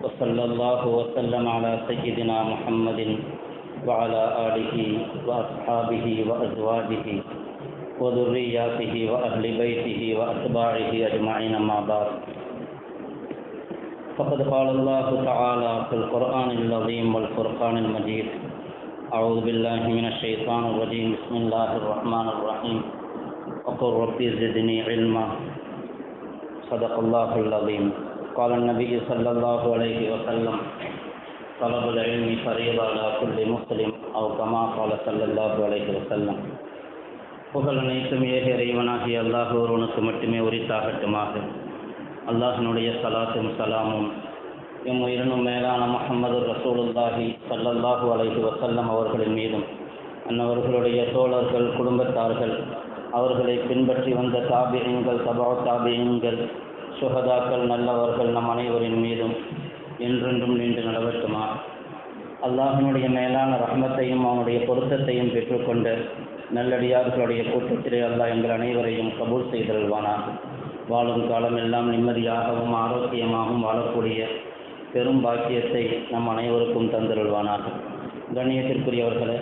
وصلى الله وسلم على سيدنا محمد وعلى آله وأصحابه وأزواجه وذرياته وأهل بيته وأتباعه أجمعين ما بعد. فقد قال الله تعالى في القرآن العظيم والفرقان المجيد أعوذ بالله من الشيطان الرجيم بسم الله الرحمن الرحيم. وقل رب زدني علما. صدق الله العظيم. قال النبي صلى الله عليه وسلم طلب العلم فريضة على كل مسلم أو كما قال صلى الله عليه وسلم புகழ் அனைத்தும் ஏக இறைவனாகிய அல்லாஹ் ஒருவனுக்கு மட்டுமே உரித்தாகட்டுமாக அல்லாஹினுடைய சலாத்தும் சலாமும் எம் உயிரினும் மேலான முகமது ரசூலுல்லாஹி சல்லல்லாஹு அலைஹி வசல்லம் அவர்களின் மீதும் அன்னவர்களுடைய தோழர்கள் குடும்பத்தார்கள் அவர்களை பின்பற்றி வந்த தாபியங்கள் தபா தாபியங்கள் சுகதாக்கள் நல்லவர்கள் நம் அனைவரின் மீதும் என்றென்றும் நின்று நடவட்டுமா அல்லாஹினுடைய மேலான ரஹ்மத்தையும் அவனுடைய பொருத்தத்தையும் பெற்றுக்கொண்டு நல்லடியார்களுடைய கூட்டத்திலே அல்லாஹ் எங்கள் அனைவரையும் கபூல் செய்தல்வானார் வாழும் காலமெல்லாம் நிம்மதியாகவும் ஆரோக்கியமாகவும் வாழக்கூடிய பெரும் பாக்கியத்தை நம் அனைவருக்கும் தந்தருள்வானாக. கண்ணியத்திற்குரியவர்களே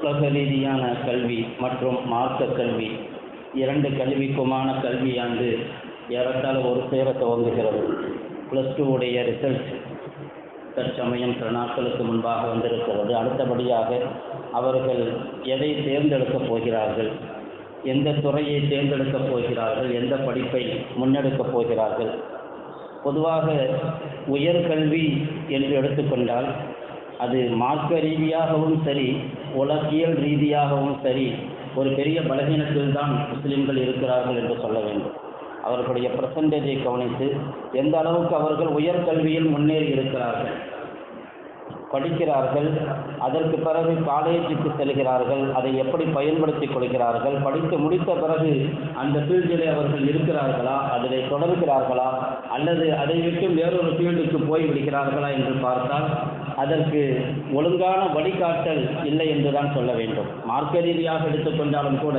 உலக ரீதியான கல்வி மற்றும் மார்க்க கல்வி இரண்டு கல்விக்குமான கல்வியாண்டு ஏறத்தாழ ஒரு சேர துவங்குகிறது. ப்ளஸ் டூ உடைய ரிசல்ட் தற்சமயம் சில நாட்களுக்கு முன்பாக வந்திருக்கிறது. அடுத்தபடியாக அவர்கள் எதை தேர்ந்தெடுக்கப் போகிறார்கள்? எந்த துறையை தேர்ந்தெடுக்கப் போகிறார்கள்? எந்த படிப்பை முன்னெடுக்கப் போகிறார்கள்? பொதுவாக உயர்கல்வி என்று எடுத்துக்கொண்டால் அது மார்க்க ரீதியாகவும் சரி உலகியல் ரீதியாகவும் சரி ஒரு பெரிய பலகீனத்தில் தான் முஸ்லிம்கள் இருக்கிறார்கள் என்று சொல்ல வேண்டும். அவர்களுடைய பர்சன்டேஜை கவனித்து எந்த அளவுக்கு அவர்கள் உயர்கல்வியில் முன்னேறி இருக்கிறார்கள். படிக்கிறார்கள் அதற்கு பிறகு காலேஜுக்கு செல்கிறார்கள் அதை எப்படி பயன்படுத்திக் கொள்கிறார்கள் படித்து முடித்த பிறகு அந்த ஃபீல்டிலே அவர்கள் இருக்கிறார்களா அதில் தொடர்கிறார்களா அல்லது அதை விட்டு வேறொரு ஃபீல்டுக்கு போய் விடுகிறார்களா என்று பார்த்தால் அதற்கு ஒழுங்கான வழிகாட்டல் இல்லை என்று தான் சொல்ல வேண்டும். மார்க்க ரீதியாக எடுத்துக்கொண்டாலும் கூட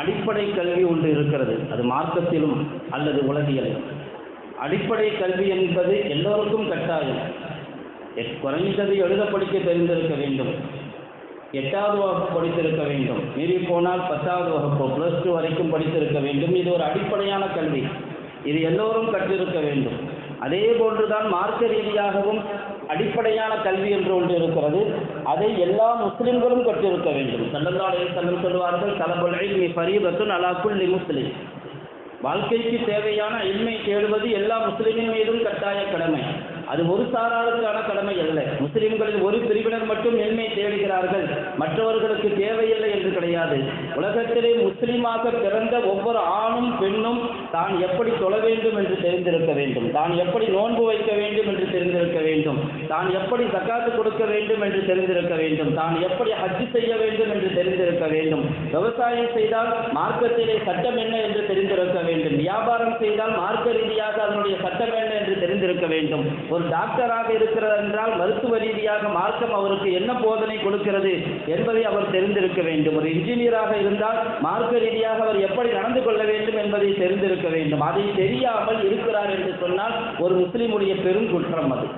அடிப்படை கல்வி ஒன்று இருக்கிறது. அது மார்க்கத்திலும் அல்லது உலகியலும் அடிப்படை கல்வி என்பது எல்லோருக்கும் கட்டாயம். குறைந்தது எழுத படிக்க தெரிந்திருக்க வேண்டும். எட்டாவது வகுப்பு படித்திருக்க வேண்டும். மீறி போனால் பத்தாவது வகுப்பு ப்ளஸ் டூ வரைக்கும் படித்திருக்க வேண்டும். இது ஒரு அடிப்படையான கல்வி. இது எல்லோரும் கற்றிருக்க வேண்டும். அதே போன்றுதான் மார்க்க ரீதியாகவும் அடிப்படையான கல்வி என்று ஒன்று இருக்கிறது. அதை எல்லா முஸ்லிம்களும் கற்றிருக்க வேண்டும். சல்லல்லாஹு செல்லம் சொல்வார்கள் தலபுல் இல்மி ஃபரீதத்துன் அலா குல்லி முஸ்லிம். வாழ்க்கைக்கு தேவையான இன்மை தேடுவது எல்லா முஸ்லிமின் மீதும் கட்டாய கடமை. அது ஒரு சாராருக்கான கடமை அல்ல. முஸ்லிம்களின் ஒரு பிரிவினர் மட்டும் மேன்மை தேடுகிறார்கள். மற்றவர்களுக்கு தேவையில்லை என்று கிடையாது. உலகத்திலே முஸ்லிமாக பிறந்த ஒவ்வொரு ஆணும் பெண்ணும் தான் எப்படி தொழ வேண்டும் என்று தெரிந்திருக்க வேண்டும். தான் எப்படி நோன்பு வைக்க வேண்டும் என்று தெரிந்திருக்க வேண்டும். தான் எப்படி சக்காத்து கொடுக்க வேண்டும் என்று தெரிந்திருக்க வேண்டும். தான் எப்படி ஹஜ் செய்ய வேண்டும் என்று தெரிந்திருக்க வேண்டும். விவசாயம் செய்தால் மார்க்கத்திலே சட்டம் என்ன என்று தெரிந்திருக்க வேண்டும். வியாபாரம் செய்தால் மார்க்க ரீதியாக அதனுடைய சட்டம் என்ன என்று தெரிந்திருக்க வேண்டும். ஒரு டாக்டராக இருக்கிறார் என்றால் மருத்துவ ரீதியாக மார்க்கம் அவருக்கு என்ன போதனை கொடுக்கிறது என்பதை அவர் தெரிந்திருக்க வேண்டும். ஒரு இன்ஜினியராக இருந்தால் மார்க்க ரீதியாக அவர் எப்படி நடந்து கொள்ள வேண்டும் என்பதை தெரிந்திருக்க வேண்டும். அதை தெரியாமல் இருக்கிறார் என்று சொன்னால் ஒரு முஸ்லிமுடைய பெரும் குற்றம் அது.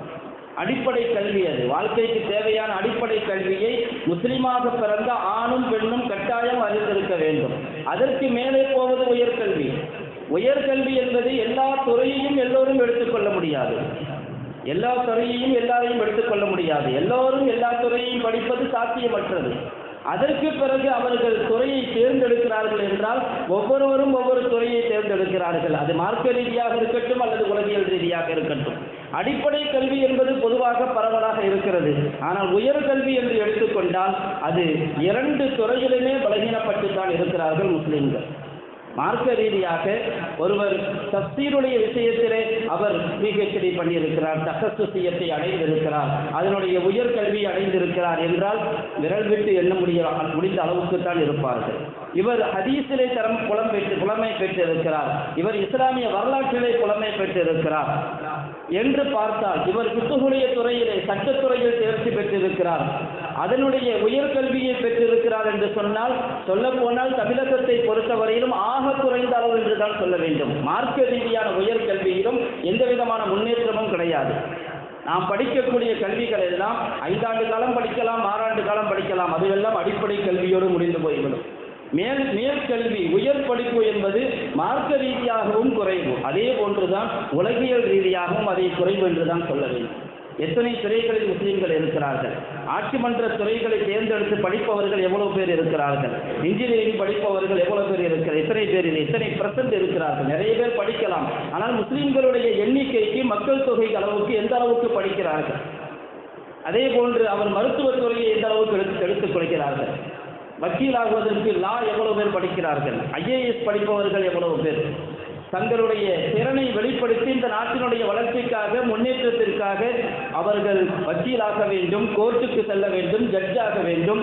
அடிப்படை கல்வி அது. வாழ்க்கைக்கு தேவையான அடிப்படை கல்வியை முஸ்லிமாக பிறந்த ஆணும் பெண்ணும் கட்டாயம் அறிந்திருக்க வேண்டும். அதற்கு மேலே போவது உயர்கல்வி உயர்கல்வி என்பது எல்லா துறையையும் எல்லோரும் எடுத்துக்கொள்ள முடியாது. எல்லா துறையையும் எல்லாரையும் எடுத்துக்கொள்ள முடியாது. எல்லோரும் எல்லா துறையையும் படிப்பது சாத்தியமற்றது. அதற்கு பிறகு அவர்கள் துறையை தேர்ந்தெடுக்கிறார்கள் என்றால் ஒவ்வொருவரும் ஒவ்வொரு துறையை தேர்ந்தெடுக்கிறார்கள். அது மார்க்க ரீதியாக இருக்கட்டும் அல்லது உலகியல் ரீதியாக இருக்கட்டும். அடிப்படை கல்வி என்பது பொதுவாக பரவலாக இருக்கிறது. ஆனால் உயர்கல்வி என்று எடுத்துக்கொண்டால் அது இரண்டு துறையிலுமே பலகீனப்பட்டு தான் இருக்கிறார்கள் முஸ்லிம்கள். மார்க்க ரீதியாக ஒருவர் தஸ்தீருடைய விஷயத்திலே அவர் பிஹெச்டி பண்ணியிருக்கிறார் தகசுசியத்தை அடைந்திருக்கிறார் அதனுடைய உயர்கல்வி அடைந்திருக்கிறார் என்றால் விரல் விட்டு எண்ண முடிய முடிந்த அளவுக்கு தான் இருப்பார்கள். இவர் ஹதீஸிலே தரம் புலம் பெற்று புலமை பெற்றிருக்கிறார். இவர் இஸ்லாமிய வரலாற்றிலே புலமை பெற்றிருக்கிறார். என்று பார்த்தால் இவர் குத்துகுடைய துறையிலே சட்டத்துறையில் தேர்ச்சி பெற்றிருக்கிறார். அதனுடைய உயர்கல்வியை பெற்றிருக்கிறார் என்று சொன்னால் சொல்ல போனால் தமிழகத்தை பொறுத்தவரையிலும் ஆக குறைந்த அளவு என்றுதான் சொல்ல வேண்டும். மார்க்க ரீதியான உயர்கல்வியிலும் எந்த விதமான முன்னேற்றமும் கிடையாது. நாம் படிக்கக்கூடிய கல்விகள் எல்லாம் ஐந்தாண்டு காலம் படிக்கலாம் ஆறாண்டு காலம் படிக்கலாம். அதுவெல்லாம் அடிப்படை கல்வியோடு முடிந்து போய்விடும். மேல் மேற்கல்வி உயர் படிப்பு என்பது மார்க்க ரீதியாகவும் குறைவு. அதே போன்றுதான் உலகியல் ரீதியாகவும் அதை குறைவு என்றுதான் சொல்ல வேண்டும். எத்தனை துறைகளில் முஸ்லீம்கள் இருக்கிறார்கள்? ஆட்சி மன்ற துறைகளை தேர்ந்தெடுத்து படிப்பவர்கள் எவ்வளவு பேர் இருக்கிறார்கள்? இன்ஜினியரிங் படிப்பவர்கள் எவ்வளவு பேர் இருக்கிறார் எத்தனை பேர் இல்லை எத்தனை பிரசன்ட் இருக்கிறார்கள்? நிறைய பேர் படிக்கலாம். ஆனால் முஸ்லீம்களுடைய எண்ணிக்கைக்கு மக்கள் தொகை அளவுக்கு எந்த அளவுக்கு படிக்கிறார்கள்? அதே போன்று அவர் மருத்துவத்துறையை எந்த அளவுக்கு எடுத்து எடுத்துக் கொள்கிறார்கள்? வக்கீலாகுவதற்கு லா எவ்வளவு பேர் படிக்கிறார்கள்? ஐஏஎஸ் படிப்பவர்கள் எவ்வளவு பேர்? தங்களுடைய திறனை வெளிப்படுத்தி இந்த நாட்டினுடைய வளர்ச்சிக்காக முன்னேற்றத்திற்காக அவர்கள் வக்கீலாக வேண்டும் கோர்ட்டுக்கு செல்ல வேண்டும் ஜட்ஜாக வேண்டும்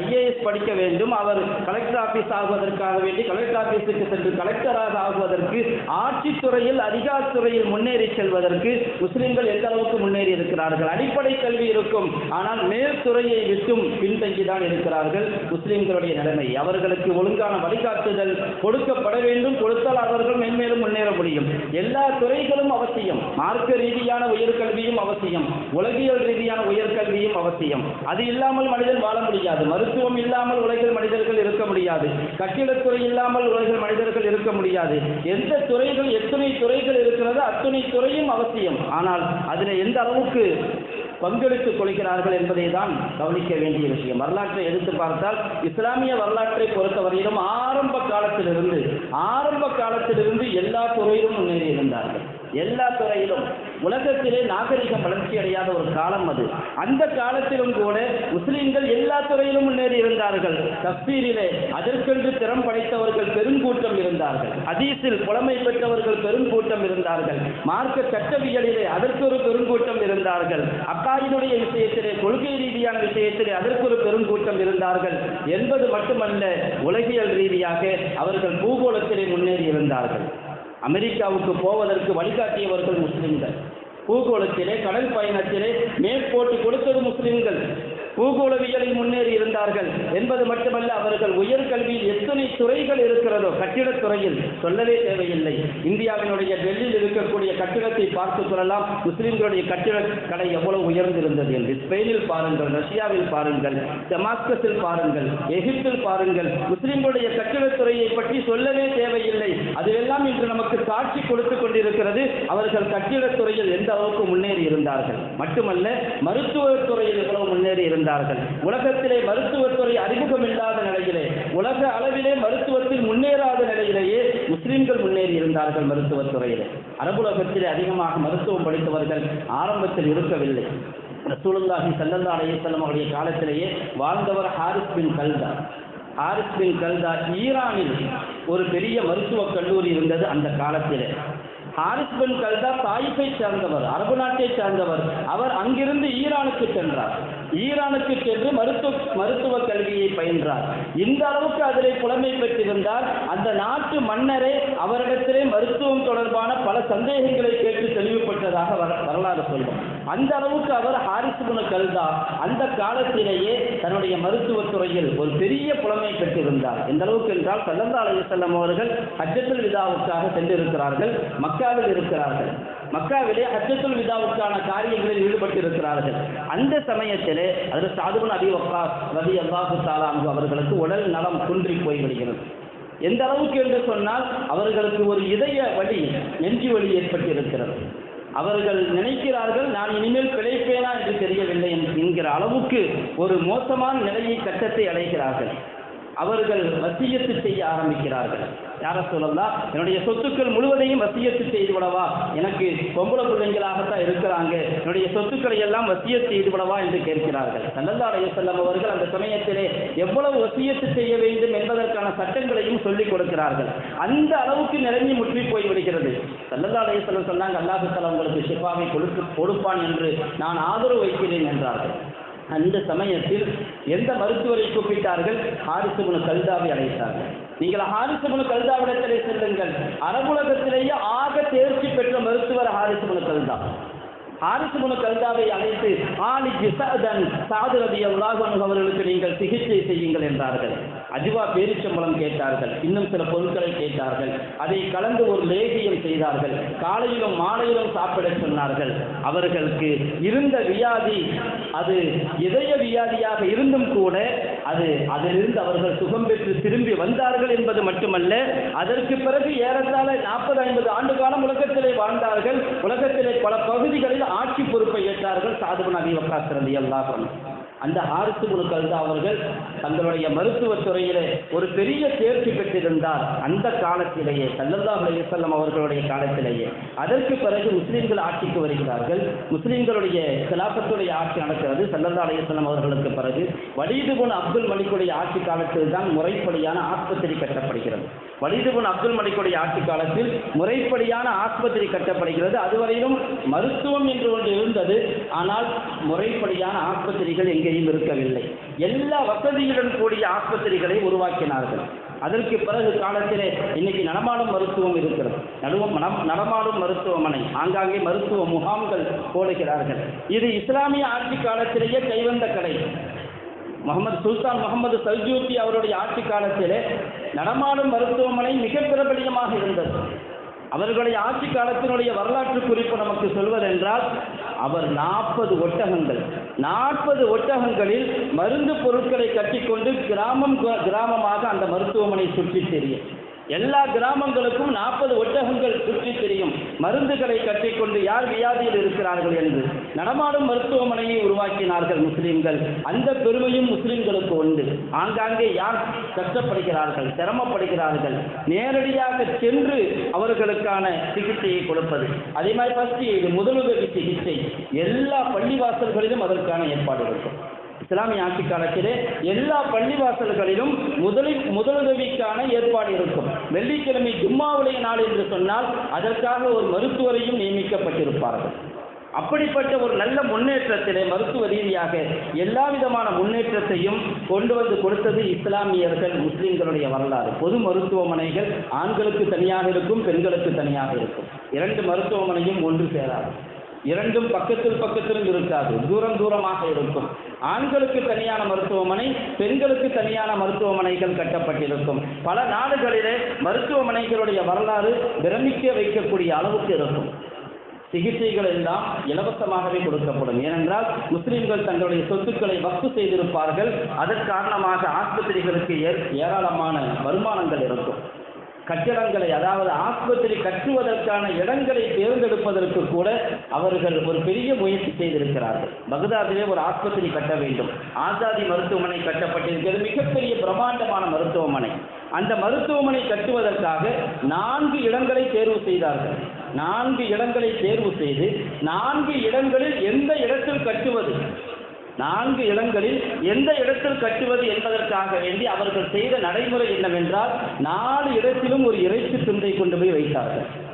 ஐஏஎஸ் படிக்க வேண்டும் அவர் கலெக்டர் ஆபீஸ் ஆகுவதற்காக வேண்டி கலெக்டர் ஆபீஸுக்கு சென்று கலெக்டராக ஆகுவதற்கு ஆட்சித்துறையில் அதிகாரத்துறையில் முன்னேறி செல்வதற்கு முஸ்லிம்கள் எந்த அளவுக்கு முன்னேறி இருக்கிறார்கள்? அடிப்படை கல்வி இருக்கும். ஆனால் மேல்துறையை விட்டும் பின்தங்கிதான் இருக்கிறார்கள் முஸ்லிம்களுடைய நிலைமை. அவர்களுக்கு ஒழுங்கான வழிகாட்டுதல் கொடுக்கப்பட வேண்டும். கொடுத்தால் அவர்கள் மென்மேலும் முன்னேற முடியும். எல்லா துறைகளும் அவசியம். மார்க்க ரீதியான உயர்கல்வியும் அவசியம். உலகியல் ரீதியான உயர்கல்வியும் அவசியம். அது இல்லாமல் மனிதன் வாழ முடியாது. மருத்துவம் இல்லாமல் உலகில் மனிதர்கள் இருக்க முடியாது. கட்டிடத்துறை இல்லாமல் உலகில் மனிதர்கள் இருக்க முடியாது. எந்த துறைகள் எத்தனை துறைகள் இருக்கிறதோ அத்தனை துறையும் அவசியம். ஆனால் அதில் எந்த அளவுக்கு பங்கெடுத்துக் கொள்கிறார்கள் என்பதை தான் கவனிக்க வேண்டிய விஷயம். வரலாற்றை எடுத்து பார்த்தால் இஸ்லாமிய வரலாற்றை பொறுத்தவரையிலும் ஆரம்ப காலத்திலிருந்து ஆரம்ப காலத்திலிருந்து எல்லா துறையிலும் முன்னேறி இருந்தார்கள். எல்லா துறையிலும். உலகத்திலே நாகரிகம் வளர்ச்சி அடையாத ஒரு காலம் அது. அந்த காலத்திலும் கூட முஸ்லீம்கள் எல்லா துறையிலும் முன்னேறி இருந்தார்கள். தஸ்பீரிலே அதற்கென்று திறம் படைத்தவர்கள் பெருங்கூட்டம் இருந்தார்கள். அதீசில் புலமை பெற்றவர்கள் பெருங்கூட்டம் இருந்தார்கள். மார்க்க சட்டவியலிலே அதற்கு ஒரு பெருங்கூட்டம் இருந்தார்கள். அக்காயினுடைய விஷயத்திலே கொள்கை ரீதியான விஷயத்திலே அதற்கு ஒரு பெருங்கூட்டம் இருந்தார்கள். என்பது மட்டுமல்ல உலகியல் ரீதியாக அவர்கள் பூகோளத்திலே முன்னேறி இருந்தார்கள். அமெரிக்காவுக்கு போவதற்கு வழிகாட்டியவர்கள் முஸ்லிம்கள். பூகோளத்திலே கடல் பயணத்திலே மேற்போட்டு கொடுத்தது முஸ்லிம்கள். பூகோளவியலில் முன்னேறி இருந்தார்கள் என்பது மட்டுமல்ல அவர்கள் உயர்கல்வியில் எத்தனை துறைகள் இருக்கிறதோ கட்டிடத் துறையில் சொல்லவே தேவையில்லை. இந்தியாவினுடைய டெல்லியில் இருக்கக்கூடிய கட்டிடத்தை பார்த்து சொல்லலாம். முஸ்லிம்களுடைய கட்டிட கடை எவ்வளவு உயர்ந்திருந்தது என்று. ஸ்பெயினில் பாருங்கள் ரஷ்யாவில் பாருங்கள் டெமாஸ்கஸில் பாருங்கள் எகிப்தில் பாருங்கள். முஸ்லிம்களுடைய கட்டிடத் துறையை பற்றி சொல்லவே தேவையில்லை. அதுவெல்லாம் இன்று நமக்கு காட்சி கொடுத்து கொண்டிருக்கிறது. அவர்கள் கட்டிடத் துறையில் எந்த அளவுக்கு முன்னேறி இருந்தார்கள்? மட்டுமல்ல மருத்துவ துறையில் எவ்வளவு முன்னேறி இருந்தார்கள்? உலகத்திலே மருத்துவத்துறை அறிமுகம் இல்லாத நிலையிலே உலக அளவிலே மருத்துவத்தில் முன்னேறாத நிலையிலேயே முஸ்லிம்கள் முன்னேறி இருந்தார்கள் மருத்துவத் துறையிலே அரபுலகத்திலே அதிகமாக மருத்துவம் படித்தவர்கள் ஆரம்பத்தில் இருக்கவில்லை. ரசூலுல்லாஹி சல்லல்லா அலையம் அவருடைய காலத்திலேயே வாழ்ந்தவர் ஹாரிஸ் பின் கல்தா. ஹாரிஸ் பின் கல்தா ஈரானில் ஒரு பெரிய மருத்துவக் கல்லூரி இருந்தது அந்த காலத்திலே. ஹாரிஸ் பின் கல்தா தாயிஃபை சேர்ந்தவர் அரபு நாட்டை சேர்ந்தவர். அவர் அங்கிருந்து ஈரானுக்கு சென்றார். ஈரானுக்கு சென்று மருத்துவ மருத்துவ கல்வியை பயின்றார். இந்த அளவுக்கு அதிலே புலமை பெற்றிருந்தார். அந்த நாட்டு மன்னரே அவரிடத்திலே மருத்துவம் தொடர்பான பல சந்தேகங்களை கேட்டு தெளிவுபட்டதாக வரலாறு சொல்லும். அந்த அளவுக்கு அவர் ஹாரிஸ் பின் கல்தா அந்த காலத்திலேயே தன்னுடைய மருத்துவத் துறையில் ஒரு பெரிய புலமை பெற்றிருந்தார். எந்த அளவுக்கு என்றால் சல்லல்லா செல்லம் அவர்கள் ஹஜ்ஜத்துல் விதாவுக்காக சென்றிருக்கிறார்கள் மக்காவில் இருக்கிறார்கள். மக்காவிலே ஹஜ்ஜத்துல் விதாவுக்கான காரியங்களில் ஈடுபட்டிருக்கிறார்கள். அந்த சமயத்திலே அதில் சாதுபன் அபி வக்காஸ் ரவி அல்லாஹு சாலாங்கு அவர்களுக்கு உடல் நலம் குன்றி போய்விடுகிறது எந்த அளவுக்கு என்று சொன்னால் அவர்களுக்கு ஒரு இதய வழி நெஞ்சு வழி ஏற்பட்டிருக்கிறது. அவர்கள் நினைக்கிறார்கள் நான் இனிமேல் பிழைப்பேனா? என்று தெரியவில்லை என்கிற அளவுக்கு ஒரு மோசமான நிலையை கட்டத்தை அடைகிறார்கள். அவர்கள் வசியத்து செய்ய ஆரம்பிக்கிறார்கள். யார சொல்லலாம் என்னுடைய சொத்துக்கள் முழுவதையும் வசியத்து செய்து விடவா எனக்கு பொம்பளை பிள்ளைங்களாகத்தான் இருக்கிறாங்க. என்னுடைய சொத்துக்களை எல்லாம் வசியத்து செய்து விடவா என்று கேட்கிறார்கள். சல்லல்லா செல்லம் அவர்கள் அந்த சமயத்திலே எவ்வளவு வசியத்து செய்ய வேண்டும் என்பதற்கான சட்டங்களையும் சொல்லிக் கொடுக்கிறார்கள். அந்த அளவுக்கு நிறைஞ்சி முற்றி போய் விடுகிறது. சல்லல்லா செல்லம் சொன்னாங்க அல்லாஹு தலா உங்களுக்கு சிப்பாவை கொடுத்து கொடுப்பான் என்று நான் ஆதரவு வைக்கிறேன் என்றார்கள். அந்த சமயத்தில் எந்த மருத்துவரை கூப்பிட்டார்கள்? ஹாரிசுபுனு கல்தாவை அழைத்தார்கள். நீங்கள் ஹாரிசுபுனு கல்தாவிடத்திலே செல்லுங்கள். அரபுலகத்திலேயே ஆக தேர்ச்சி பெற்ற மருத்துவர் ஹாரிசுபுனு கல்தா. ஹாரிசுபுனு கல்தாவை அழைத்து ஆலி ஜிசாதன் சாது ரவி அவர்களுக்கு நீங்கள் சிகிச்சை செய்யுங்கள் என்றார்கள். அதுவா பேரிச்சம்பளம் கேட்டார்கள் இன்னும் சில பொருட்களை கேட்டார்கள். அதை கலந்து ஒரு லேகியம் செய்தார்கள். காலையிலும் மாலையிலும் சாப்பிட சொன்னார்கள். அவர்களுக்கு இருந்த வியாதி அது இதய வியாதியாக இருந்தும் கூட அது அதிலிருந்து அவர்கள் சுகம் பெற்று திரும்பி வந்தார்கள் என்பது மட்டுமல்ல அதற்கு பிறகு ஏறத்தாழ நாற்பது ஐம்பது ஆண்டு காலம் உலகத்திலே வாழ்ந்தார்கள். உலகத்திலே பல பகுதிகளில் ஆட்சி பொறுப்பை ஏற்றார்கள் சாதுபன் அபி வக்காஸ் அல்லாஹன் அந்த ஹாரிசு முனுக்கல்தா அவர்கள் தங்களுடைய மருத்துவத்துறையிலே ஒரு பெரிய தேர்ச்சி பெற்றிருந்தார் அந்த காலத்திலேயே சல்லல்லா அலையம் அவர்களுடைய காலத்திலேயே. அதற்கு பிறகு முஸ்லீம்கள் ஆட்சிக்கு வருகிறார்கள். முஸ்லிம்களுடைய கிலாபத்துடைய ஆட்சி நடக்கிறது சல்லல்லா அலையம் அவர்களுக்கு பிறகு. வலீதுபுன் அப்துல் மலிக்குடைய ஆட்சி காலத்தில் தான் முறைப்படியான ஆஸ்பத்திரி கட்டப்படுகிறது. வலீதுபுன் அப்துல் மலிக்குடைய ஆட்சி காலத்தில் முறைப்படியான ஆஸ்பத்திரி கட்டப்படுகிறது. அதுவரையிலும் மருத்துவம் என்று ஒன்று இருந்தது. ஆனால் முறைப்படியான ஆஸ்பத்திரிகள் எங்கேயும் இருக்கவில்லை. எல்லா வசதியுடன் கூடிய ஆஸ்பத்திரிகளை உருவாக்கினார்கள். அதற்கு பிறகு காலத்திலே இன்னைக்கு நடமாடும் மருத்துவம் இருக்கிறது. நடுவம் நடம்- நடமாடும் மருத்துவமனை ஆங்காங்கே மருத்துவ முகாம்கள் போடுகிறார்கள். இது இஸ்லாமிய ஆட்சி காலத்திலேயே கைவந்த கடை. முகமது சுல்தான் முகமது சல்ஜூர்த்தி அவருடைய ஆட்சி காலத்திலே நடமாடும் மருத்துவமனை மிக பிரபலியமாக இருந்தது. அவர்களுடைய ஆட்சி காலத்தினுடைய வரலாற்று குறிப்பு நமக்கு சொல்வதென்றால் அவர் நாற்பது ஒட்டகங்கள் நாற்பது ஒட்டகங்களில் மருந்து பொருட்களை கட்டிக்கொண்டு கிராமம் கிராமமாக அந்த மருத்துவமனை சுற்றி தெரியும். எல்லா கிராமங்களுக்கும் நாற்பது ஒட்டகங்கள் சுற்றி தெரியும். மருந்துகளை கட்டிக்கொண்டு யார் வியாதியில் இருக்கிறார்கள் என்று. நடமாடும் மருத்துவமனையை உருவாக்கினார்கள் முஸ்லிம்கள். அந்த பெருமையும் முஸ்லிம்களுக்கு உண்டு. ஆங்காங்கே யார் கஷ்டப்படுகிறார்கள் சிரமப்படுகிறார்கள் நேரடியாக சென்று அவர்களுக்கான சிகிச்சையை கொடுப்பது. அதே மாதிரி ஃபர்ஸ்ட் இது முதலுதவி சிகிச்சை. எல்லா பள்ளிவாசல்களிலும் அதற்கான ஏற்பாடு இருக்கும். இஸ்லாமிய ஆட்சி காலத்திலே எல்லா பள்ளிவாசல்களிலும் முதலில் முதலுதவிக்கான ஏற்பாடு இருக்கும். வெள்ளிக்கிழமை ஜும்மாவுடைய நாள் என்று சொன்னால் அதற்காக ஒரு மருத்துவரையும் நியமிக்கப்பட்டிருப்பார்கள். அப்படிப்பட்ட ஒரு நல்ல முன்னேற்றத்திலே மருத்துவ ரீதியாக எல்லா விதமான முன்னேற்றத்தையும் கொண்டு வந்து கொடுத்தது இஸ்லாமியர்கள் முஸ்லிம்களுடைய வரலாறு. பொது மருத்துவமனைகள் ஆண்களுக்கு தனியாக இருக்கும் பெண்களுக்கு தனியாக இருக்கும். இரண்டு மருத்துவமனையும் ஒன்று சேராது. இரண்டும் பக்கத்தில் பக்கத்திலும் இருக்காது. தூரம் தூரமாக இருக்கும். ஆண்களுக்கு தனியான மருத்துவமனை பெண்களுக்கு தனியான மருத்துவமனைகள் கட்டப்பட்டிருக்கும். பல நாடுகளிலே மருத்துவமனைகளுடைய வரலாறு பிரமிக்க வைக்கக்கூடிய அளவுக்கு இருக்கும். சிகிச்சைகள் எல்லாம் இலவசமாகவே கொடுக்கப்படும். ஏனென்றால் முஸ்லிம்கள் தங்களுடைய சொத்துக்களை வக்கு செய்திருப்பார்கள். அதன் காரணமாக ஆஸ்பத்திரிகளுக்கு ஏராளமான வருமானங்கள் இருக்கும். கட்டிடங்களை அதாவது ஆஸ்பத்திரி கட்டுவதற்கான இடங்களை தேர்ந்தெடுப்பதற்கு கூட அவர்கள் ஒரு பெரிய முயற்சி செய்திருக்கிறார்கள். பகதாதிலே ஒரு ஆஸ்பத்திரி கட்ட வேண்டும். ஆசாதி மருத்துவமனை கட்டப்பட்டிருக்கிறது மிகப்பெரிய பிரம்மாண்டமான மருத்துவமனை. அந்த மருத்துவமனை கட்டுவதற்காக நான்கு இடங்களை தேர்வு செய்தார்கள். நான்கு இடங்களை தேர்வு செய்து நான்கு இடங்களில் எந்த இடத்தில் கட்டுவது? நான்கு இடங்களில் எந்த இடத்தில் கட்டுவது என்பதற்காக வேண்டி அவர்கள் செய்த நடைமுறை என்னவென்றால் நாலு இடத்திலும் ஒரு இறைச்சி துண்டை கொண்டு போய் வைத்தார்கள்.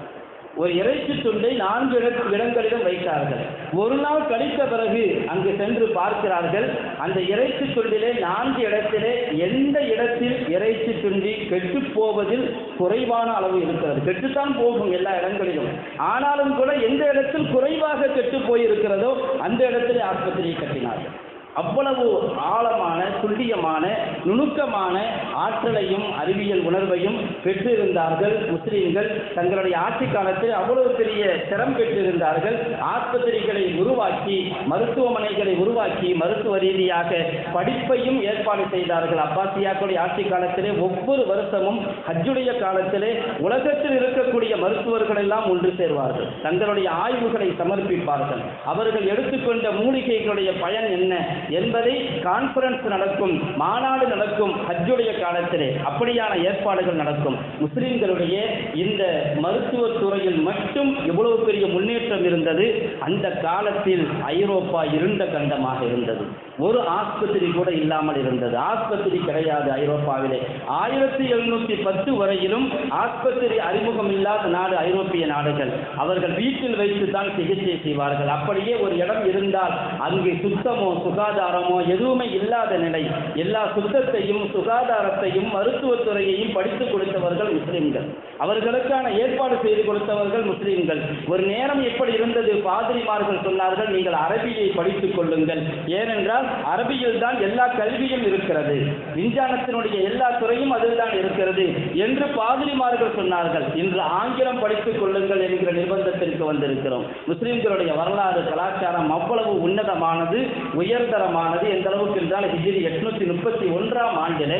ஒரு இறைச்சி துண்டை நான்கு இடங்களிலும் வைத்தார்கள். ஒரு நாள் கழித்த பிறகு அங்கு சென்று பார்க்கிறார்கள் அந்த இறைச்சி துண்டிலே நான்கு இடத்திலே எந்த இடத்தில் இறைச்சி துண்டி கெட்டு போவதில் குறைவான அளவு இருக்கிறது. கெட்டுத்தான் போகும் எல்லா இடங்களிலும். ஆனாலும் கூட எந்த இடத்தில் குறைவாக கெட்டு போயிருக்கிறதோ அந்த இடத்திலே ஆஸ்பத்திரியை கட்டினார்கள். அவ்வளவு ஆழமான துல்லியமான நுணுக்கமான ஆற்றலையும் அறிவியல் உணர்வையும் பெற்றிருந்தார்கள் முஸ்லீம்கள். தங்களுடைய ஆட்சி காலத்தில் அவ்வளவு பெரிய திறம் பெற்றிருந்தார்கள். ஆஸ்பத்திரிகளை உருவாக்கி மருத்துவமனைகளை உருவாக்கி மருத்துவ ரீதியாக படிப்பையும் ஏற்பாடு செய்தார்கள். அப்பாசியாக்களுடைய ஆட்சி காலத்திலே ஒவ்வொரு வருஷமும் ஹஜ்ஜுடைய காலத்திலே உலகத்தில் இருக்கக்கூடிய மருத்துவர்கள் எல்லாம் ஒன்று சேர்வார்கள். தங்களுடைய ஆய்வுகளை சமர்ப்பிப்பார்கள். அவர்கள் எடுத்துக்கொண்ட மூலிகைகளுடைய பயன் என்ன? என்பதை கான்ஃபரன்ஸ் நடக்கும் மாநாடு நடக்கும் ஹஜ்ஜுடைய காலத்திலே அப்படியான ஏற்பாடுகள் நடக்கும். முஸ்லிம்களுடைய இந்த மருத்துவ துறையில் மட்டும் எவ்வளவு பெரிய முன்னேற்றம் இருந்தது? அந்த காலத்தில் ஐரோப்பா இருண்ட கண்டமாக இருந்தது. ஒரு ஆஸ்பத்திரி கூட இல்லாமல் இருந்தது. ஆஸ்பத்திரி கிடையாது ஐரோப்பாவிலே. ஆயிரத்தி எழுநூத்தி பத்து வரையிலும் ஆஸ்பத்திரி அறிமுகம் இல்லாத நாடு ஐரோப்பிய நாடுகள். அவர்கள் வீட்டில் வைத்து தான் சிகிச்சை செய்வார்கள். அப்படியே ஒரு இடம் இருந்தால் அங்கே சுத்தமோ சுகாதாரமோ எதுவுமே இல்லாத நிலை. எல்லா சுத்தத்தையும் சுகாதாரத்தையும் மருத்துவத்துறையையும் படித்து கொடுத்தவர்கள் முஸ்லிம்கள். அவர்களுக்கான ஏற்பாடு செய்து கொடுத்தவர்கள் முஸ்லிம்கள். ஒரு நேரம் எப்படி இருந்தது? பாதிரிமார்கள் சொன்னார்கள் நீங்கள் அரபியை படித்துக் கொள்ளுங்கள். ஏனென்றால் அரபியில் தான் எல்லா கல்வியும் இருக்கிறது. விஞ்ஞானத்தினுடைய எல்லா துறையும் அதில் தான் இருக்கிறது என்று பாதிரிமார்கள் சொன்னார்கள். இன்று ஆங்கிலம் படித்துக் கொள்ளுங்கள் என்கிற நிர்பந்தத்திற்கு வந்திருக்கிறோம். முஸ்லிம்களுடைய வரலாறு கலாச்சாரம் அவ்வளவு உன்னதமானது உயர்ந்த உயர்தரமானது எந்த அளவுக்கு என்றால் ஹிஜிரி எட்நூத்தி முப்பத்தி ஒன்றாம் ஆண்டிலே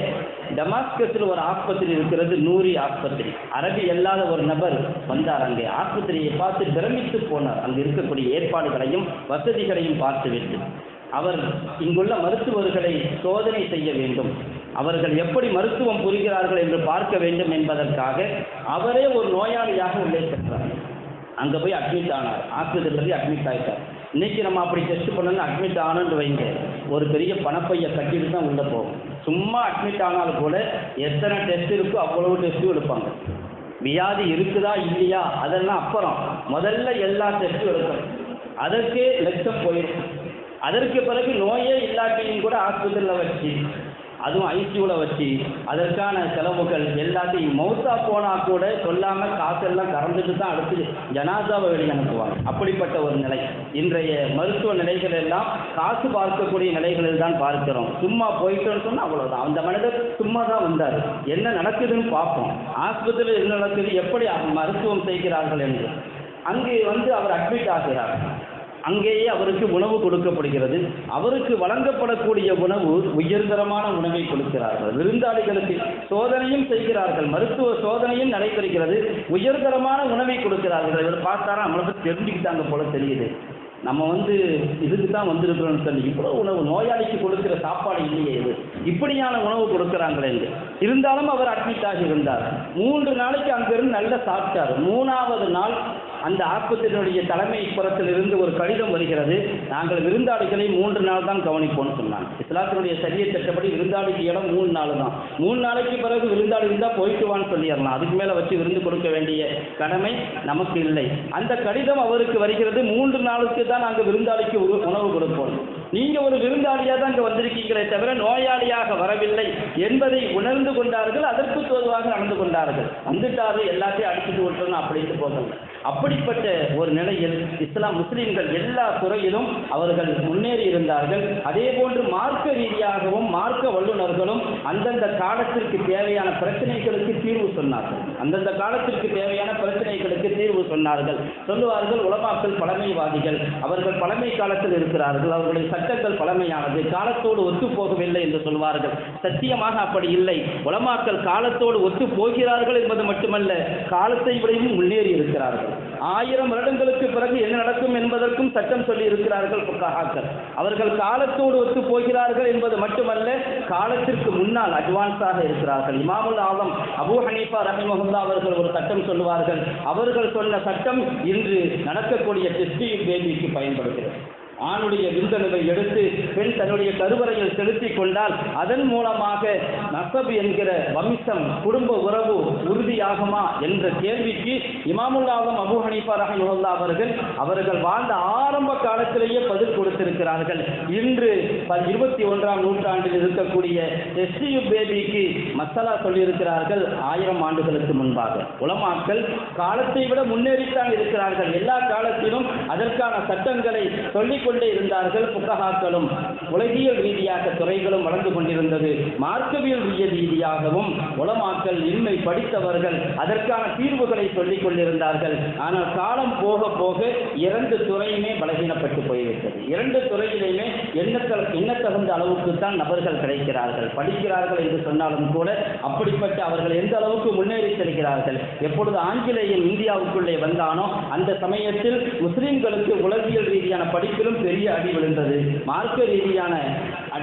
டமாஸ்கஸில் ஒரு ஆஸ்பத்திரி இருக்கிறது நூரி ஆஸ்பத்திரி. அரபி அல்லாத ஒரு நபர் வந்தார் அங்கே. ஆஸ்பத்திரியை பார்த்து பிரமித்து போனார். அங்கு இருக்கக்கூடிய ஏற்பாடுகளையும் வசதிகளையும் பார்த்துவிட்டு அவர் இங்குள்ள மருத்துவர்களை சோதனை செய்ய வேண்டும். அவர்கள் எப்படி மருத்துவம் புரிகிறார்கள் என்று பார்க்க வேண்டும் என்பதற்காக அவரே ஒரு நோயாளியாக உள்ளே சென்றார். அங்கே போய் அட்மிட் ஆனார். ஆஸ்பத்திரியில் அட்மிட் ஆகிட்டார் இன்னைக்கு நம்ம அப்படி டெஸ்ட் பண்ணணும் அட்மிட் ஆனோன்னு வைங்க. ஒரு பெரிய பணப்பையை கட்டிட்டு தான் உள்ளே போகும். சும்மா அட்மிட் ஆனாலும் கூட எத்தனை டெஸ்ட் இருக்கோ அவ்வளவு டெஸ்ட்டும் எடுப்பாங்க. வியாதி இருக்குதா இல்லையா? அதெல்லாம் அப்புறம். முதல்ல எல்லா டெஸ்ட்டும் எடுக்கணும் அதற்கே லட்சம் போயிடும் அதற்கு பிறகு நோயே இல்லாட்டியும் கூட ஆஸ்பத்திரியில் வச்சு அதுவும் ஐசியூவில் வச்சு அதற்கான செலவுகள் எல்லாத்தையும் மௌத்தா போனால் கூட சொல்லாமல் காசெல்லாம் கறந்துட்டு தான் அடுத்து ஜனாதாவை வெளியே அனுப்புவாங்க. அப்படிப்பட்ட ஒரு நிலை. இன்றைய மருத்துவ நிலைகள் எல்லாம் காசு பார்க்கக்கூடிய நிலைகளில் தான் பார்க்கிறோம். சும்மா போயிட்டோன்னு சொன்னால் அவ்வளோதான் அந்த மனிதர் சும்மா தான் வந்தார். என்ன நடக்குதுன்னு பார்ப்போம். ஆஸ்பத்திரியில் என்ன நடக்குது? எப்படி மருத்துவம் செய்கிறார்கள் என்று. அங்கே வந்து அவர் அட்மிட் ஆகிறார். அங்கேயே அவருக்கு உணவு கொடுக்கப்படுகிறது. அவருக்கு வழங்கப்படக்கூடிய உணவு உயர்தரமான உணவை கொடுக்கிறார்கள். விருந்தாளிகளுக்கு சோதனையும் செய்கிறார்கள். மருத்துவ சோதனையும் நடைபெறுகிறது. உயர்தரமான உணவை கொடுக்கிறார்கள். இவர் பார்த்தாரா? நம்மளுக்கு தெரிஞ்சுக்கிட்டாங்க போல தெரியுது. நம்ம வந்து இதுக்கு தான் வந்திருக்கிறோம்னு சொல்லி இவ்வளோ உணவு நோயாளிக்கு கொடுக்கிற சாப்பாடு இல்லையே இது. இப்படியான உணவு கொடுக்குறாங்களே என்று. இருந்தாலும் அவர் அட்மிட் ஆகி இருந்தார். மூன்று நாளைக்கு அங்கிருந்து நல்லா சாப்பிட்டார். மூணாவது நாள் அந்த ஆஸ்பத்திரியினுடைய தலைமை புறத்திலிருந்து ஒரு கடிதம் வருகிறது. நாங்கள் விருந்தாளிகளை மூன்று நாள் தான் கவனிப்போம்னு சொன்னாங்க. இஸ்லாத்தினுடைய சரிய திட்டப்படி விருந்தாளிக்கு இடம் மூணு நாள் தான். மூணு நாளைக்கு பிறகு விருந்தாளி இருந்தால் போயிட்டு வான்னு சொல்லிடலாம். அதுக்கு மேலே வச்சு விருந்து கொடுக்க வேண்டிய கடமை நமக்கு இல்லை. அந்த கடிதம் அவருக்கு வருகிறது. மூன்று நாளுக்கு தான் நாங்கள் விருந்தாளிக்கு உணவு கொடுப்போம். நீங்க ஒரு விருந்தாளியாக தான் இங்கே வந்திருக்கீங்களே தவிர நோயாளியாக வரவில்லை என்பதை உணர்ந்து கொண்டார்கள் அதற்கு தோதுவாக நடந்து கொண்டார்கள். வந்துட்டாரு எல்லாத்தையும் அடிச்சுட்டு விட்டுறணும் அப்படின்னு போகல அப்படிப்பட்ட ஒரு நிலையில் இஸ்லாம் முஸ்லிம்கள் எல்லா துறையிலும் அவர்கள் முன்னேறி இருந்தார்கள். அதே போன்று மார்க்க ரீதியாகவும் மார்க்க வல்லுநர்களும் அந்தந்த காலத்திற்கு தேவையான பிரச்சனைகளுக்கு தீர்வு சொன்னார்கள். அந்தந்த காலத்திற்கு தேவையான பிரச்சனைகளுக்கு தீர்வு சொன்னார்கள். சொல்லுவார்கள் உலமாக்கள் பழமைவாதிகள். அவர்கள் பழமை காலத்தில் இருக்கிறார்கள். அவர்களுடைய சட்டங்கள் பழமையானது. காலத்தோடு ஒத்து போகவில்லை என்று சொல்வார்கள். சத்தியமாக அப்படி இல்லை. உலமாக்கள் காலத்தோடு ஒத்து போகிறார்கள் என்பது மட்டுமல்ல காலத்தை விடையும் முன்னேறி இருக்கிறார்கள். ஆயிரம் வருடங்களுக்கு பிறகு என்ன நடக்கும் என்பதற்கும் சட்டம் சொல்லி இருக்கிறார்கள் புக்காக்கள் அவர்கள் காலத்தோடு ஒத்து போகிறார்கள் என்பது மட்டுமல்ல காலத்திற்கு முன்னால் அட்வான்ஸாக இருக்கிறார்கள். இமாமுல் ஆலம் அபு ஹனீஃபா ரஹிமஹுல்லா அவர்கள் ஒரு சட்டம் சொல்லுவார்கள். அவர்கள் சொன்ன சட்டம் இன்று நடக்கக்கூடிய டெஸ்டிங் பேபிக்கு பயன்படுகிறது. ஆணுடைய விந்தணுவை எடுத்து பெண் தன்னுடைய கருவறையில் செலுத்திக் கொண்டால் அதன் மூலமாக நசபு என்கிற வம்சம் குடும்ப உறவு உறுதியாகுமா என்ற கேள்விக்கு இமாமுல்லாவும் அபு ஹனீஃபா அவர்கள் அவர்கள் வாழ்ந்த ஆரம்ப காலத்திலேயே பதில் கொடுத்திருக்கிறார்கள். இன்று ப- இருபத்தி ஒன்றாம் நூற்றாண்டில் இருக்கக்கூடிய எஸ்டியு பேபிக்கு மசாலா சொல்லியிருக்கிறார்கள் ஆயிரம் ஆண்டுகளுக்கு முன்பாக. உலமாக்கள் காலத்தை விட முன்னேறித்தான் இருக்கிறார்கள். எல்லா காலத்திலும் அதற்கான சட்டங்களை சொல்லிக் கொண்டே இருந்தார்கள் புத்தகாக்களும். உலகியல் ரீதியாக துறைகளும் வளர்ந்து கொண்டிருந்தது. மார்க்கவியல் ரீதியாகவும் உளமாக்கல் இன்மை படித்தவர்கள் அதற்கான தீர்வுகளை சொல்லிக் கொண்டிருந்தார்கள். ஆனால் காலம் போக போக இரண்டு துறையுமே பலகீனப்பட்டு போய்விட்டது. இரண்டு துறையிலுமே எண்ணத்த எண்ணத்தகுந்த அளவுக்கு தான் நபர்கள் கிடைக்கிறார்கள். படிக்கிறார்கள் என்று சொன்னாலும் கூட அப்படிப்பட்ட அவர்கள் எந்த அளவுக்கு முன்னேறி செல்கிறார்கள்? எப்பொழுது ஆங்கிலேயன் இந்தியாவுக்குள்ளே வந்தானோ அந்த சமயத்தில் முஸ்லிம்களுக்கு உலகியல் ரீதியான படிப்பிலும் பெரிய அடி விழுந்தது. மார்க்க ரீதியான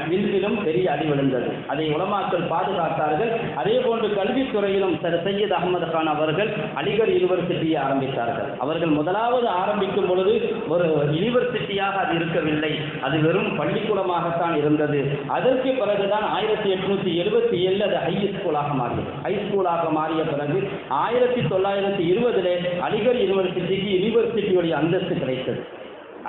வில்விலும் பெரிய அடி விழுந்தது. அதை உலமாக்கள் பாதுகாத்தார்கள். அதே போன்று கல்வித்துறையிலும் சர் சையத் அகமது கான் அவர்கள் அலிகர் யூனிவர்சிட்டியை ஆரம்பித்தார்கள். அவர்கள் முதலாவது ஆரம்பிக்கும் பொழுது ஒரு யூனிவர்சிட்டியாக அது இருக்கவில்லை. அது வெறும் பள்ளிக்கூடமாகத்தான் இருந்தது. அதற்கு பிறகுதான் ஆயிரத்தி எட்நூத்தி எழுபத்தி ஏழு அது ஹை ஸ்கூலாக மாறியது. ஹை ஸ்கூலாக மாறிய பிறகு ஆயிரத்தி தொள்ளாயிரத்தி இருபதிலே அலிகர் யூனிவர்சிட்டிக்கு யூனிவர்சிட்டியுடைய அந்தஸ்து கிடைத்தது.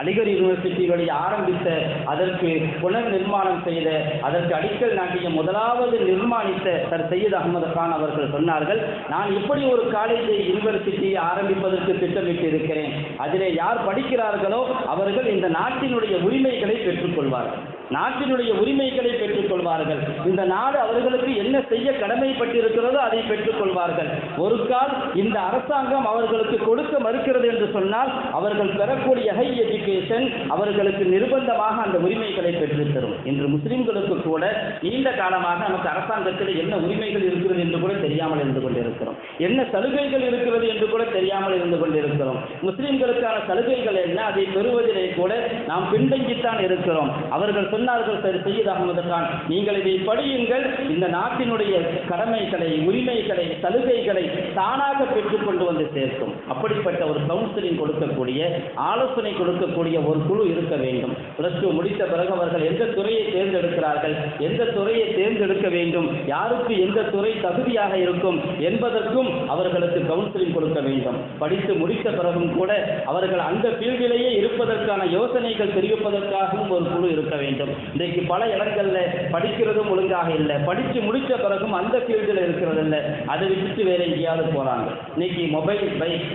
அலிகர் யூனிவர்சிட்டிகளுடைய ஆரம்பித்த அதற்கு புனர் நிர்மாணம் செய்த அதற்கு அடிக்கல் நாட்டிய முதலாவது நிர்மாணித்த சர் சையீத் அகமது கான் அவர்கள் சொன்னார்கள் நான் இப்படி ஒரு காலேஜை யூனிவர்சிட்டியை ஆரம்பிப்பதற்கு திட்டமிட்டு இருக்கிறேன். அதிலே யார் படிக்கிறார்களோ அவர்கள் இந்த நாட்டினுடைய உரிமைகளை பெற்றுக்கொள்வார்கள். நாட்டினுடைய உரிமைகளை பெற்றுக்கொள்வார்கள். இந்த நாடு அவர்களுக்கு என்ன செய்ய கடமைப்பட்டிருக்கிறதோ அதை பெற்றுக்கொள்வார்கள். ஒரு கால் இந்த அரசாங்கம் அவர்களுக்கு கொடுக்க மறுக்கிறது என்று சொன்னால் அவர்கள் பெறக்கூடிய ஹை எஜுகேஷன் அவர்களுக்கு நிர்பந்தமாக அந்த உரிமைகளை பெற்றுத்தரும். இன்று முஸ்லிம்களுக்கு கூட நீண்ட காலமாக நமக்கு அரசாங்கத்தில் என்ன உரிமைகள் இருக்கிறது என்று கூட தெரியாமல் இருந்து கொண்டிருக்கிறோம். என்ன சலுகைகள் இருக்கிறது என்று கூட தெரியாமல் இருந்து கொண்டிருக்கிறோம். முஸ்லிம்களுக்கான சலுகைகள் என்ன? அதை பெறுவதிலே கூட நாம் பின்தங்கித்தான் இருக்கிறோம். அவர்கள் சொன்னார்கள் சரி சையீத் அகமது கான் நீங்கள் இதை படியுங்கள். இந்த நாட்டினுடைய கடமைகளை உரிமைகளை சலுகைகளை தானாக பெற்றுக்கொண்டு வந்து சேர்க்கும். அப்படிப்பட்ட ஒரு கவுன்சிலிங் கொடுக்கக்கூடிய ஆலோசனை கொடுக்கக்கூடிய ஒரு குழு இருக்க வேண்டும். பிளஸ் டூ முடித்த பிறகு அவர்கள் எந்த துறையை தேர்ந்தெடுக்கிறார்கள்? எந்த துறையை தேர்ந்தெடுக்க வேண்டும்? யாருக்கு எந்த துறை தகுதியாக இருக்கும் என்பதற்கும் அவர்களுக்கு கவுன்சிலிங் கொடுக்க வேண்டும். படித்து முடித்த பிறகும் கூட அவர்கள் அந்த ஃபீல்டிலேயே இருப்பதற்கான யோசனைகள் தெரிவிப்பதற்காகவும் ஒரு குழு இருக்க வேண்டும். இன்றைக்கு பல இடங்கள்ல படிக்கிறதும் ஒழுங்காக இல்லை. படித்து முடித்த பிறகும் அந்த ஃபீல்டில் இருக்கிறது இல்லை. அதை விட்டுட்டு வேற எங்கேயாவது போகிறாங்க இன்னைக்கு மொபைல் பைக்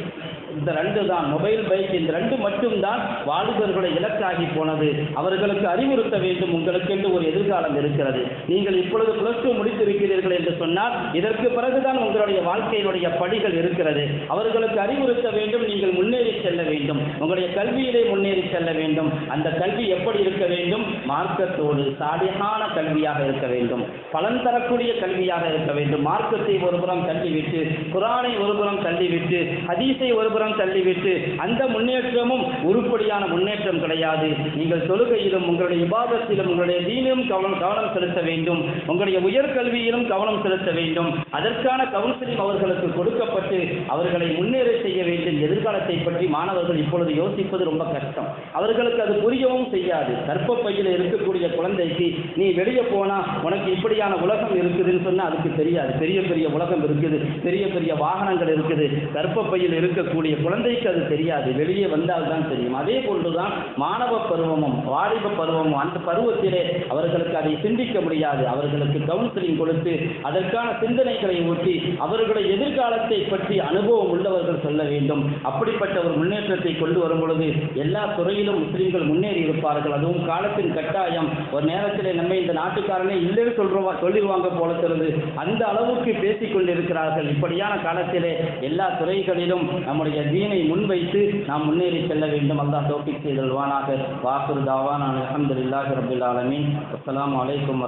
இந்த ரெண்டு தான். மொபைல் பைக் இந்த ரெண்டு மட்டும்தான் வாலிபர்களை இலக்காகி போனது. அவர்களுக்கு அறிவுறுத்த வேண்டும். உங்களுக்கு என்று ஒரு எதிர்காலம் இருக்கிறது. நீங்கள் இப்பொழுது பிளஸ் டூ முடித்திருக்கிறீர்கள் என்று சொன்னால் இதற்கு பிறகுதான் உங்களுடைய வாழ்க்கையினுடைய படிகள் இருக்கிறது. அவர்களுக்கு அறிவுறுத்த வேண்டும். நீங்கள் வேண்டும். உங்களுடைய கல்வியிலே முன்னேறி செல்ல வேண்டும். அந்த கல்வி எப்படி இருக்க வேண்டும்? மார்க்கத்தோடு சாலிகான கல்வியாக இருக்க வேண்டும். பலன் தரக்கூடிய கல்வியாக இருக்க வேண்டும். மார்க்கத்தை ஒருபுறம் தள்ளிவிட்டு குரானை ஒருபுறம் தள்ளிவிட்டு ஹதீஸை ஒருபுறம் தள்ளிவிட்டு அந்த முன்னேற்றமும் உருப்படியான முன்னேற்றம் கிடையாது. நீங்கள் தொழுகையிலும் உங்களுடைய விவாதத்திலும் உங்களுடைய தீனிலும் கவனம் கவனம் செலுத்த வேண்டும். உங்களுடைய உயர்கல்வியிலும் கவனம் செலுத்த வேண்டும். அதற்கான கவுன்சிலிங் அவர்களுக்கு கொடுக்கப்பட்டு அவர்களை முன்னேற செய்ய வேண்டும். எதிர்காலத்தை பற்றி மாணவர்கள் அவர்கள் இப்பொழுது யோசிப்பது ரொம்ப கஷ்டம். அவர்களுக்கு அது புரியவும் செய்யாது. கற்பப்பையில் இருக்கக்கூடிய குழந்தைக்கு நீ வெளியே போனா உனக்கு இப்படியான உலகம் இருக்குதுன்னு சொன்னா அதுக்கு தெரியாது. பெரிய பெரிய உலகம் இருக்குது. பெரிய பெரிய வாகனங்கள் இருக்குது. கற்பப்பையில் இருக்கக்கூடிய குழந்தைக்கு அது தெரியாது. வெளியே வந்தால் தான் தெரியும். அதே போன்றுதான் மாணவ பருவமும் வாலிப பருவமும் அந்த பருவத்திலே அவர்களுக்கு அதை சிந்திக்க முடியாது. அவர்களுக்கு கவுன்சிலிங் கொடுத்து அதற்கான சிந்தனைகளை ஊட்டி அவர்களுடைய எதிர்காலத்தை பற்றி அனுபவம் உள்ளவர்கள் சொல்ல வேண்டும். அப்படிப்பட்ட ஒரு முன்னேற்ற முன்னேற்றத்தை கொண்டு வரும் பொழுது எல்லா துறையிலும் முஸ்லீம்கள் முன்னேறி இருப்பார்கள். அதுவும் காலத்தின் கட்டாயம். ஒரு நேரத்தில் நம்ம இந்த நாட்டுக்காரனே இல்லைன்னு சொல்றோம் சொல்லிடுவாங்க போல தெரியுது அந்த அளவுக்கு பேசிக் கொண்டிருக்கிறார்கள். இப்படியான காலத்திலே எல்லா துறைகளிலும் நம்முடைய தீனை முன்வைத்து நாம் முன்னேறி செல்ல வேண்டும். அல்லாஹ் தௌஃபிக் செய்தல்வானாக வாக்குறுதாவான் அலமதுல்லாஹி ரபில் ஆலமீன். அஸ்ஸலாமு அலைக்கும்